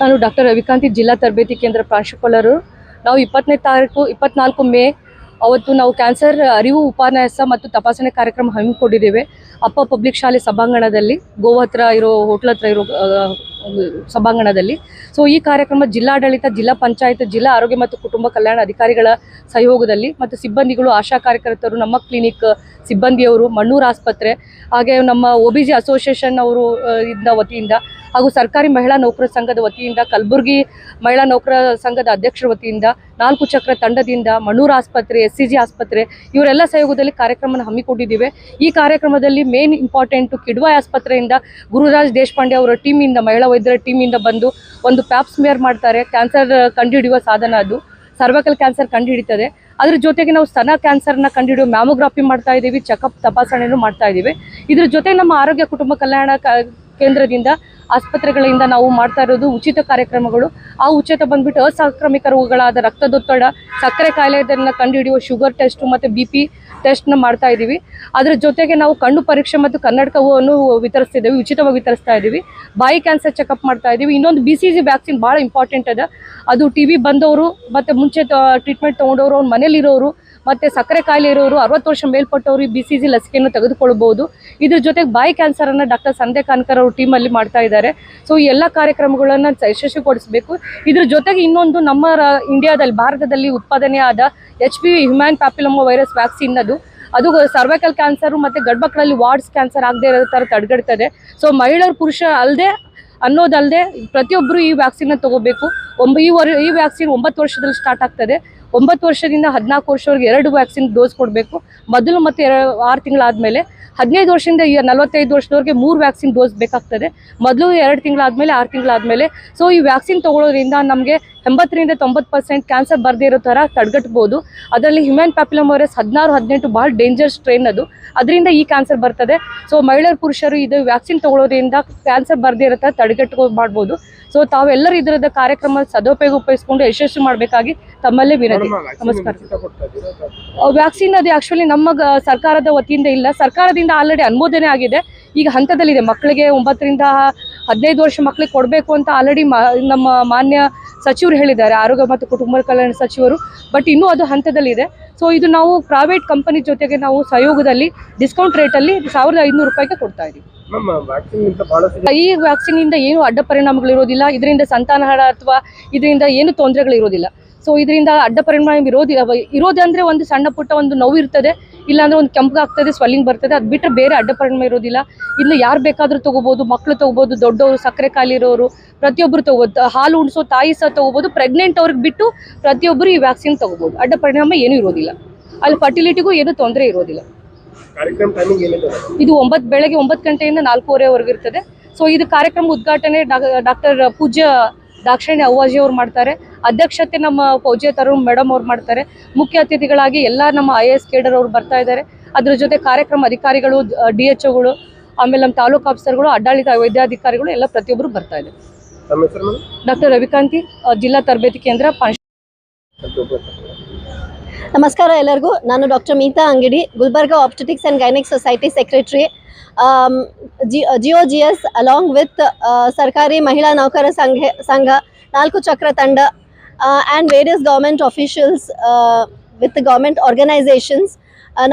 ನಾನು ಡಾಕ್ಟರ್ ರವಿಕಾಂತಿ ಜಿಲ್ಲಾ ತರಬೇತಿ ಕೇಂದ್ರ ಪ್ರಾಂಶುಪಾಲರು. ನಾವು ಇಪ್ಪತ್ತನೇ ತಾರೀಕು, ಇಪ್ಪತ್ನಾಲ್ಕು ಮೇ ಅವತ್ತು ನಾವು ಕ್ಯಾನ್ಸರ್ ಅರಿವು ಉಪನ್ಯಾಸ ಮತ್ತು ತಪಾಸಣೆ ಕಾರ್ಯಕ್ರಮ ಹಮ್ಮಿಕೊಂಡಿದ್ದೇವೆ. ಅಪ್ಪ ಪಬ್ಲಿಕ್ ಶಾಲೆ ಸಭಾಂಗಣದಲ್ಲಿ, ಗೋವಾ ಹತ್ರ ಇರೋ ಹೋಟ್ಲ್ ಹತ್ರ ಇರೋ ಸಭಾಂಗಣದಲ್ಲಿ. ಸೊ, ಈ ಕಾರ್ಯಕ್ರಮ ಜಿಲ್ಲಾಡಳಿತ, ಜಿಲ್ಲಾ ಪಂಚಾಯತ್, ಜಿಲ್ಲಾ ಆರೋಗ್ಯ ಮತ್ತು ಕುಟುಂಬ ಕಲ್ಯಾಣ ಅಧಿಕಾರಿಗಳ ಸಹಯೋಗದಲ್ಲಿ ಮತ್ತು ಸಿಬ್ಬಂದಿಗಳು, ಆಶಾ ಕಾರ್ಯಕರ್ತರು, ನಮ್ಮ ಕ್ಲಿನಿಕ್ ಸಿಬ್ಬಂದಿಯವರು, ಮಣ್ಣೂರು ಆಸ್ಪತ್ರೆ, ಹಾಗೆ ನಮ್ಮ ಒ ಬಿ ಜಿ ಅಸೋಸಿಯೇಷನ್ ಅವರು ಇಂದ ವತಿಯಿಂದ ಹಾಗೂ ಸರ್ಕಾರಿ ಮಹಿಳಾ ನೌಕರರ ಸಂಘದ ವತಿಯಿಂದ, ಕಲಬುರಗಿ ಮಹಿಳಾ ನೌಕರ ಸಂಘದ ಅಧ್ಯಕ್ಷರ ವತಿಯಿಂದ, ನಾಲ್ಕು ಚಕ್ರ ತಂಡದಿಂದ, ಮಣ್ಣೂರು ಆಸ್ಪತ್ರೆ ಎಸ್ ಸಿ ಆಸ್ಪತ್ರೆ, ಇವರೆಲ್ಲ ಸಹಯೋಗದಲ್ಲಿ ಕಾರ್ಯಕ್ರಮನ ಹಮ್ಮಿಕೊಂಡಿದ್ದೇವೆ. ಈ ಕಾರ್ಯಕ್ರಮದಲ್ಲಿ ಮೇನ್ ಇಂಪಾರ್ಟೆಂಟು ಕಿಡ್ವಾಯ್ ಆಸ್ಪತ್ರೆಯಿಂದ ಗುರುರಾಜ್ ದೇಶಪಾಂಡೆ ಅವರ ಟೀಮಿಂದ, ಮಹಿಳಾ ವೈದ್ಯರ ಟೀಮಿಂದ ಬಂದು ಒಂದು ಪ್ಯಾಪ್ ಸ್ಮಿಯರ್ ಮಾಡ್ತಾರೆ. ಕ್ಯಾನ್ಸರ್ ಕಂಡುಹಿಡಿಯುವ ಸಾಧನ ಅದು. ಸರ್ವಕಲ್ ಕ್ಯಾನ್ಸರ್ ಕಂಡುಹಿಡಿತದೆ. ಅದ್ರ ಜೊತೆಗೆ ನಾವು ಸ್ತನ ಕ್ಯಾನ್ಸರ್ನ ಕಂಡುಹಿಡಿಯೋ ಮ್ಯಾಮೋಗ್ರಾಫಿ ಮಾಡ್ತಾ ಇದ್ದೀವಿ. ಚೆಕಪ್ ತಪಾಸಣೆನೂ ಮಾಡ್ತಾ ಇದ್ದೀವಿ. ಇದ್ರ ಜೊತೆ ನಮ್ಮ ಆರೋಗ್ಯ, ಕುಟುಂಬ ಕಲ್ಯಾಣ ಕೇಂದ್ರದಿಂದ ಆಸ್ಪತ್ರೆಗಳಿಂದ ನಾವು ಮಾಡ್ತಾ ಇರೋದು ಉಚಿತ ಕಾರ್ಯಕ್ರಮಗಳು. ಆ ಉಚಿತ ಬಂದ್ಬಿಟ್ಟು ಅಸಾಂಕ್ರಾಮಿಕ ರೋಗಗಳಾದ ರಕ್ತದೊತ್ತಡ, ಸಕ್ಕರೆ ಕಾಯಿಲೆಯನ್ನು ಕಂಡುಹಿಡಿಯುವ ಶುಗರ್ ಟೆಸ್ಟ್ ಮತ್ತು ಬಿ ಪಿ ಟೆಸ್ಟ್ನ ಮಾಡ್ತಾ ಇದ್ದೀವಿ ಅದರ ಜೊತೆಗೆ ನಾವು ಕಣ್ಣು ಪರೀಕ್ಷೆ ಮತ್ತು ಕನ್ನಡಕವನ್ನು ವಿತರಿಸ್ತಿದ್ದೀವಿ ಉಚಿತವಾಗಿ ವಿತರಿಸ್ತಾ ಇದ್ದೀವಿ ಬಾಯಿ ಕ್ಯಾನ್ಸರ್ ಚೆಕಪ್ ಮಾಡ್ತಾ ಇದ್ದೀವಿ ಇನ್ನೊಂದು ಬಿ ಸಿ ಜಿ ವ್ಯಾಕ್ಸಿನ್ ಭಾಳ ಇಂಪಾರ್ಟೆಂಟ್ ಅದ. ಅದು ಟಿ ಬಿ ಬಂದವರು ಮತ್ತು ಮುಂಚೆ ಟ್ರೀಟ್ಮೆಂಟ್ ತೊಗೊಂಡವರು ಅವ್ರ ಮನೇಲಿರೋರು ಮತ್ತು ಸಕ್ಕರೆ ಕಾಯಿಲೆ ಇರೋರು, ಅರವತ್ತು ವರ್ಷ ಮೇಲ್ಪಟ್ಟವರು ಈ ಬಿ ಸಿ ಜಿ ಲಸಿಕೆಯನ್ನು ತೆಗೆದುಕೊಳ್ಬೋದು ಇದ್ರ ಜೊತೆಗೆ ಬಾಯಿ ಕ್ಯಾನ್ಸರನ್ನು ಡಾಕ್ಟರ್ ಸಂಧ್ಯಾ ಕಾನ್ಕರ್ ಅವ್ರ ಟೀಮಲ್ಲಿ ಮಾಡ್ತಾ ಇದ್ದಾರೆ. ಸೊ ಈ ಎಲ್ಲ ಕಾರ್ಯಕ್ರಮಗಳನ್ನು ಯಶಸ್ವಿಗೊಳಿಸಬೇಕು. ಇದ್ರ ಜೊತೆಗೆ ಇನ್ನೊಂದು ನಮ್ಮ ಇಂಡಿಯಾದಲ್ಲಿ ಭಾರತದಲ್ಲಿ ಉತ್ಪಾದನೆ ಆದ H P human papilloma virus vaccine ಅದು ಅದು ಸರ್ವೈಕಲ್ ಕ್ಯಾನ್ಸರು ಮತ್ತು ಗಡ್ಬಕ್ಕಳಲ್ಲಿ ವಾರ್ಡ್ಸ್ ಕ್ಯಾನ್ಸರ್ ಆಗದೆ ಇರೋ ಥರ ತಡೆಗಡ್ತದೆ. ಸೊ ಮಹಿಳೆಯರು ಪುರುಷ ಅಲ್ಲದೆ ಅನ್ನೋದಲ್ಲದೆ ಪ್ರತಿಯೊಬ್ಬರು ಈ ವ್ಯಾಕ್ಸಿನ್ನ ತಗೋಬೇಕು. ಒಂಬ ಈ ವರ್, ಈ ವ್ಯಾಕ್ಸಿನ್ ಒಂಬತ್ತು ವರ್ಷದಲ್ಲಿ ಸ್ಟಾರ್ಟ್ ಆಗ್ತದೆ. ಒಂಬತ್ತು ವರ್ಷದಿಂದ ಹದಿನಾಲ್ಕು ವರ್ಷವರೆಗೆ ಎರಡು ವ್ಯಾಕ್ಸಿನ್ ಡೋಸ್ ಕೊಡಬೇಕು. ಮೊದಲು ಮತ್ತು ಎರಡು, ಆರು ತಿಂಗಳಾದಮೇಲೆ ಹದಿನೈದು ವರ್ಷದಿಂದ ನಲವತ್ತೈದು ವರ್ಷದವರೆಗೆ ಮೂರು ವ್ಯಾಕ್ಸಿನ್ ಡೋಸ್ ಬೇಕಾಗ್ತದೆ. ಮೊದಲು ಎರಡು ತಿಂಗಳಾದಮೇಲೆ, ಆರು ತಿಂಗಳಾದಮೇಲೆ. ಸೊ ಈ ವ್ಯಾಕ್ಸಿನ್ ತಗೊಳ್ಳೋದ್ರಿಂದ ನಮಗೆ ಎಂಬತ್ತರಿಂದ ತೊಂಬತ್ತು ಪರ್ಸೆಂಟ್ ಕ್ಯಾನ್ಸರ್ ಬರದೇ ಇರೋ ಥರ ತಡೆಗಟ್ಬೋದು. ಅದರಲ್ಲಿ ಹ್ಯೂಮನ್ ವೈರಸ್ ಹದಿನಾರು, ಹದಿನೆಂಟು ಭಾಳ ಡೇಂಜರ್ ಸ್ಟ್ರೈನ್ ಅದು. ಅದರಿಂದ ಈ ಕ್ಯಾನ್ಸರ್ ಬರ್ತದೆ. ಸೊ ಮಹಿಳೆಯರು, ಪುರುಷರು ಇದು ವ್ಯಾಕ್ಸಿನ್ ತಗೊಳ್ಳೋದ್ರಿಂದ ಕ್ಯಾನ್ಸರ್ ಬರದೇ ಇರೋ ಥರ ತಡೆಗಟ್ಟು ಮಾಡ್ಬೋದು ಸೊ ತಾವೆಲ್ಲರೂ ಇದರದ ಕಾರ್ಯಕ್ರಮ ಸದುಪಯೋಗ ಉಪಯೋಗಿಸ್ಕೊಂಡು ಯಶಸ್ವಿ ಮಾಡಬೇಕಾಗಿ ತಮ್ಮಲ್ಲೇ ವಿನಂತಿ. ನಮಸ್ಕಾರ. ವ್ಯಾಕ್ಸಿನ್ ಅದು ಆಕ್ಚುಲಿ ನಮ್ಮ ಸರ್ಕಾರದ ವತಿಯಿಂದ ಇಲ್ಲ. ಸರ್ಕಾರದಿಂದ ಆಲ್ರೆಡಿ ಅನುಮೋದನೆ ಆಗಿದೆ. ಈಗ ಹಂತದಲ್ಲಿದೆ. ಮಕ್ಕಳಿಗೆ ಒಂಬತ್ತರಿಂದ ಹದಿನೈದು ವರ್ಷ ಮಕ್ಕಳಿಗೆ ಕೊಡಬೇಕು ಅಂತ ಆಲ್ರೆಡಿ ನಮ್ಮ ಮಾನ್ಯ ಸಚಿವರು ಹೇಳಿದ್ದಾರೆ. ಆರೋಗ್ಯ ಮತ್ತು ಕುಟುಂಬ ಕಲ್ಯಾಣ ಸಚಿವರು. ಬಟ್ ಇನ್ನೂ ಅದು ಹಂತದಲ್ಲಿದೆ. ಸೊ ಇದು ನಾವು ಪ್ರೈವೇಟ್ ಕಂಪನಿ ಜೊತೆಗೆ ನಾವು ಸಹಯೋಗದಲ್ಲಿ ಡಿಸ್ಕೌಂಟ್ ರೇಟಲ್ಲಿ ಸಾವಿರದ ಐದುನೂರು ರೂಪಾಯಿಗೆ ಕೊಡ್ತಾ ಇದ್ದೀವಿ ಈ ವ್ಯಾಕ್ಸಿನ್ ಇಂದ ಏನು ಅಡ್ಡ ಪರಿಣಾಮಗಳಿರೋದಿಲ್ಲ ಇದರಿಂದ ಸಂತಾನಹಾರ ಅಥವಾ ಇದರಿಂದ ಏನು ತೊಂದರೆಗಳಿರೋದಿಲ್ಲ ಸೊ ಇದರಿಂದ ಅಡ್ಡ ಪರಿಣಾಮ ಇರೋದಿಲ್ಲ ಇರೋದಂದ್ರೆ ಒಂದು ಸಣ್ಣ ಪುಟ್ಟ ಒಂದು ನೋವು ಇರ್ತದೆ. ಇಲ್ಲಾಂದ್ರೆ ಒಂದು ಕೆಂಪಗಾಗ್ತದೆ ಸ್ವೆಲ್ಲಿಂಗ್ ಬರ್ತದೆ. ಅದು ಬಿಟ್ಟರೆ ಬೇರೆ ಅಡ್ಡ ಪರಿಣಾಮ ಇರೋದಿಲ್ಲ. ಇನ್ನು ಯಾರು ಬೇಕಾದರೂ ತೊಗೋಬೋದು ಮಕ್ಕಳು ತೊಗೋಬೋದು ದೊಡ್ಡವರು ಸಕ್ಕರೆ ಕಾಲಿರೋರು ಪ್ರತಿಯೊಬ್ಬರು ತಗೋಬೋದು. ಹಾಲು ಉಣಿಸೋ ತಾಯಿ ಸಹ ತೊಗೋಬೋದು. ಪ್ರೆಗ್ನೆಂಟ್ ಅವ್ರಿಗೆ ಬಿಟ್ಟು ಪ್ರತಿಯೊಬ್ಬರು ಈ ವ್ಯಾಕ್ಸಿನ್ ತೊಗೋಬೋದು. ಅಡ್ಡ ಪರಿಣಾಮ ಏನೂ ಇರೋದಿಲ್ಲ. ಅಲ್ಲಿ ಫರ್ಟಿಲಿಟಿಗೂ ಏನು ತೊಂದರೆ ಇರೋದಿಲ್ಲ. ಇದು ಒಂಬತ್ತು ಬೆಳಗ್ಗೆ ಒಂಬತ್ತು ಗಂಟೆಯಿಂದ ನಾಲ್ಕೂವರೆವರೆಗೂ ಇರ್ತದೆ. ಸೊ ಇದು ಕಾರ್ಯಕ್ರಮ ಉದ್ಘಾಟನೆ ಡಾಕ್ಟರ್ ಪೂಜ್ಯ ದಾಕ್ಷಾಯಣಿ ಅವ್ವಾಜಿ ಅವ್ರು ಮಾಡ್ತಾರೆ. ಅಧ್ಯಕ್ಷತೆ ನಮ್ಮ ಫೌಜಿಯ ತರುಣ್ ಮೇಡಮ್ ಅವ್ರು ಮಾಡ್ತಾರೆ. ಮುಖ್ಯ ಅತಿಥಿಗಳಾಗಿ ಎಲ್ಲ ನಮ್ಮ ಐ ಎಸ್ ಕೇಡರ್ ಅವ್ರು ಬರ್ತಾ ಇದ್ದಾರೆ. ಅದ್ರ ಜೊತೆ ಕಾರ್ಯಕ್ರಮ ಅಧಿಕಾರಿಗಳು ಡಿ ಎಚ್ ಒಗಳು ಆಮೇಲೆ ನಮ್ಮ ತಾಲೂಕು ಆಫೀಸರ್ಗಳು ಆಡಳಿತ ವೈದ್ಯಾಧಿಕಾರಿಗಳು ಎಲ್ಲ ಪ್ರತಿಯೊಬ್ಬರು ಬರ್ತಾ ಇದ್ದಾರೆ. ಡಾಕ್ಟರ್ ರವಿಕಾಂತಿ ಜಿಲ್ಲಾ ತರಬೇತಿ ಕೇಂದ್ರ ಪಾಶ್. ನಮಸ್ಕಾರ ಎಲ್ಲರಿಗೂ. ನಾನು doctor Meeta Angadi Gulbarga obstetrics and gynaec society secretary G GO G S along with ಸರ್ಕಾರಿ ಮಹಿಳಾ ನೌಕರ ಸಂಘ ಸಂಘ ನಾಲ್ಕು ಚಕ್ರ ತಂಡ and various government officials with government organisations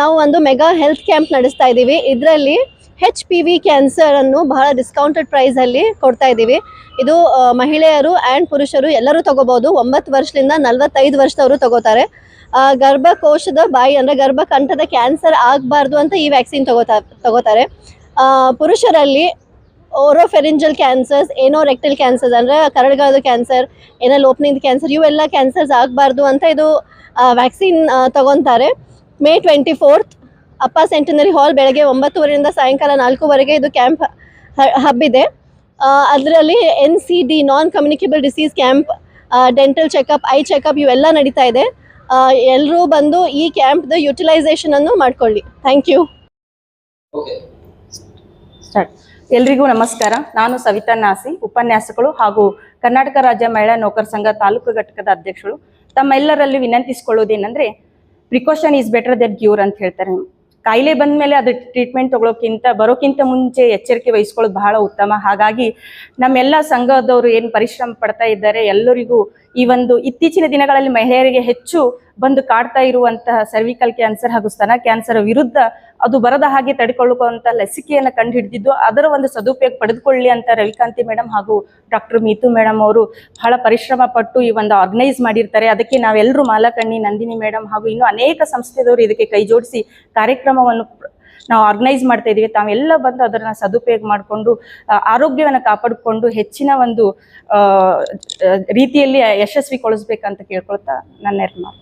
ನಾವು ಒಂದು ಮೆಗಾ ಹೆಲ್ತ್ ಕ್ಯಾಂಪ್ ನಡೆಸ್ತಾ ಇದ್ದೀವಿ. ಇದರಲ್ಲಿ ಹೆಚ್ ಪಿ ವಿ ಕ್ಯಾನ್ಸರನ್ನು ಬಹಳ ಡಿಸ್ಕೌಂಟೆಡ್ ಪ್ರೈಸಲ್ಲಿ ಕೊಡ್ತಾ ಇದ್ದೀವಿ. ಇದು ಆ, ಮಹಿಳೆಯರು ಆ್ಯಂಡ್ ಪುರುಷರು ಎಲ್ಲರೂ ತಗೋಬೋದು ಒಂಬತ್ತು ವರ್ಷದಿಂದ ನಲವತ್ತೈದು ವರ್ಷದವರು ತಗೋತಾರೆ. ಗರ್ಭಕೋಶದ ಬಾಯಿ ಅಂದರೆ ಗರ್ಭಕಂಠದ ಕ್ಯಾನ್ಸರ್ ಆಗಬಾರ್ದು ಅಂತ ಈ ವ್ಯಾಕ್ಸಿನ್ ತಗೋತಾ ತಗೋತಾರೆ. ಪುರುಷರಲ್ಲಿ ಓರೋಫೆರಿಂಜಲ್ ಕ್ಯಾನ್ಸರ್ಸ್ ಏನೋ ರೆಕ್ಟಲ್ ಕ್ಯಾನ್ಸರ್ಸ್ ಅಂದರೆ ಕರಡುಗಾಲದ ಕ್ಯಾನ್ಸರ್ ಏನೋ ಓಪನಿಂಗ್ ಕ್ಯಾನ್ಸರ್ ಇವೆಲ್ಲ ಕ್ಯಾನ್ಸರ್ಸ್ ಆಗಬಾರ್ದು ಅಂತ ಇದು ವ್ಯಾಕ್ಸಿನ್ ತಗೊತಾರೆ. May twenty fourth Appa centenary hall ಬೆಳಗ್ಗೆ ಒಂಬತ್ತುವರೆಯಿಂದ ಸಾಯಂಕಾಲ ನಾಲ್ಕೂವರೆಗೆ ಇದು ಕ್ಯಾಂಪ್ ಹಬ್ಬಿದೆ ಅದರಲ್ಲಿ N C D non communicable disease camp dental checkup eye checkup ಇವೆಲ್ಲ ನಡೀತಾ ಇದೆ. ಎಲ್ಲರೂ ಬಂದು ಈ ಕ್ಯಾಂಪ್ದ ಯುಟಿಲೈಸೇಷನನ್ನು ಮಾಡ್ಕೊಳ್ಳಿ. ಥ್ಯಾಂಕ್ ಯು ಸ್ಟಾರ್ಟ್ ಎಲ್ರಿಗೂ ನಮಸ್ಕಾರ. ನಾನು ಸವಿತಾ ನಾಸಿ ಉಪನ್ಯಾಸಕಳು ಹಾಗೂ ಕರ್ನಾಟಕ ರಾಜ್ಯ ಮಹಿಳಾ ನೌಕರ ಸಂಘ ತಾಲೂಕು ಘಟಕದ ಅಧ್ಯಕ್ಷರು. ತಮ್ಮೆಲ್ಲರಲ್ಲಿ ವಿನಂತಿಸ್ಕೊಳ್ಳೋದೇನೆಂದ್ರೆ precaution is better than cure ಅಂತ ಹೇಳ್ತಾರೆ. ಕಾಯಿಲೆ ಬಂದ ಮೇಲೆ ಅದು ಟ್ರೀಟ್ಮೆಂಟ್ ತಗೊಳ್ಳೋಕ್ಕಿಂತ ಬರೋಕ್ಕಿಂತ ಮುಂಚೆ ಎಚ್ಚರಿಕೆ ವಹಿಸ್ಕೊಳ್ಳೋದು ಬಹಳ ಉತ್ತಮ. ಹಾಗಾಗಿ ನಮ್ಮೆಲ್ಲ ಸಂಘದವರು ಏನು ಪರಿಶ್ರಮ ಪಡ್ತಾ ಇದ್ದಾರೆ, ಎಲ್ಲರಿಗೂ ಈ ಒಂದು ಇತ್ತೀಚಿನ ದಿನಗಳಲ್ಲಿ ಮಹಿಳೆಯರಿಗೆ ಹೆಚ್ಚು ಬಂದು ಕಾಡ್ತಾ ಇರುವಂತಹ ಸರ್ವಿಕಲ್ ಕ್ಯಾನ್ಸರ್ ಹಾಗೂ ಸ್ತನ ಕ್ಯಾನ್ಸರ್ ವಿರುದ್ಧ ಅದು ಬರದ ಹಾಗೆ ತಡೆಕೊಳ್ಳುವಂತ ಲಸಿಕೆಯನ್ನು ಕಂಡು ಹಿಡಿದಿದ್ದು ಅದರ ಒಂದು ಸದುಪಯೋಗ ಪಡೆದುಕೊಳ್ಳಿ ಅಂತ ರವಿಕಾಂತಿ ಮೇಡಮ್ ಹಾಗೂ ಡಾಕ್ಟರ್ ಮೀತು ಮೇಡಮ್ ಅವರು ಬಹಳ ಪರಿಶ್ರಮ ಪಟ್ಟು ಈ ಒಂದು ಆರ್ಗನೈಸ್ ಮಾಡಿರ್ತಾರೆ. ಅದಕ್ಕೆ ನಾವೆಲ್ಲರೂ ಮಾಲಕಣ್ಣಿ ನಂದಿನಿ ಮೇಡಮ್ ಹಾಗೂ ಇನ್ನು ಅನೇಕ ಸಂಸ್ಥೆದವರು ಇದಕ್ಕೆ ಕೈ ಜೋಡಿಸಿ ಕಾರ್ಯಕ್ರಮವನ್ನು ನಾವು ಆರ್ಗನೈಸ್ ಮಾಡ್ತಾ ಇದೀವಿ. ತಾವೆಲ್ಲ ಬಂದು ಅದನ್ನ ಸದುಪಯೋಗ ಮಾಡಿಕೊಂಡು ಆರೋಗ್ಯವನ್ನು ಕಾಪಾಡಿಕೊಂಡು ಹೆಚ್ಚಿನ ಒಂದು ರೀತಿಯಲ್ಲಿ ಯಶಸ್ವಿಗೊಳಿಸ್ಬೇಕಂತ ಕೇಳ್ಕೊಳ್ತಾ ನನ್ನ ಮಾತು